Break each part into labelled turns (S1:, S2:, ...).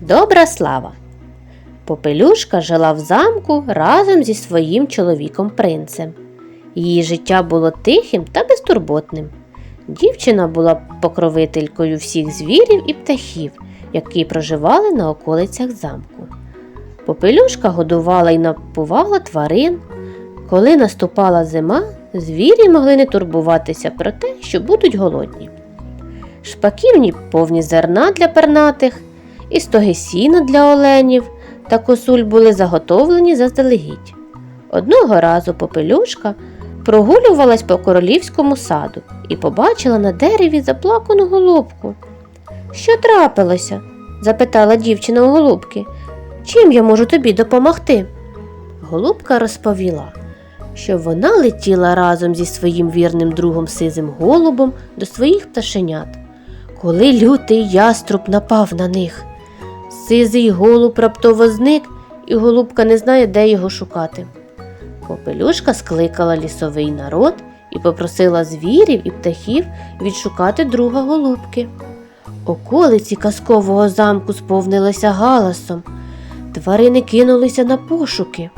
S1: Добра слава. Попелюшка жила в замку разом зі своїм чоловіком принцем. Її життя було тихим та безтурботним. Дівчина була покровителькою всіх звірів і птахів, які проживали на околицях замку. Попелюшка годувала і напувала тварин. Коли наступала зима, звірі могли не турбуватися про те, що будуть голодні. Шпаківні повні зерна для пернатих, і стоги сіна для оленів та косуль були заготовлені заздалегідь. Одного разу попелюшка прогулювалась по королівському саду і побачила на дереві заплакану голубку. Що трапилося? запитала дівчина у голубки. Чим я можу тобі допомогти? Голубка розповіла, що вона летіла разом зі своїм вірним другом сизим голубом до своїх пташенят, коли лютий яструб напав на них. Сизий голуб раптово зник, і голубка не знає, де його шукати. Попелюшка скликала лісовий народ і попросила звірів і птахів відшукати друга голубки. Околиці казкового замку сповнилися галасом. Тварини кинулися на пошуки.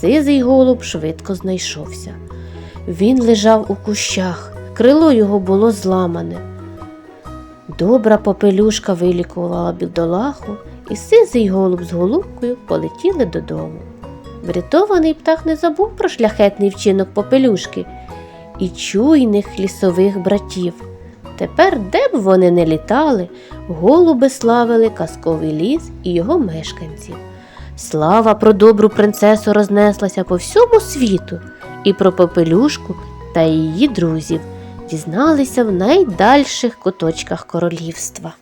S1: Сизий голуб швидко знайшовся. Він лежав у кущах, крило його було зламане. Добра попелюшка вилікувала бідолаху, і сизий голуб з голубкою полетіли додому. Врятований птах не забув про шляхетний вчинок попелюшки і чуйних лісових братів. Тепер, де б вони не літали, голуби славили казковий ліс і його мешканців. Слава про добру принцесу рознеслася по всьому світу, і про попелюшку та її друзів дізналися в найдальших куточках королівства.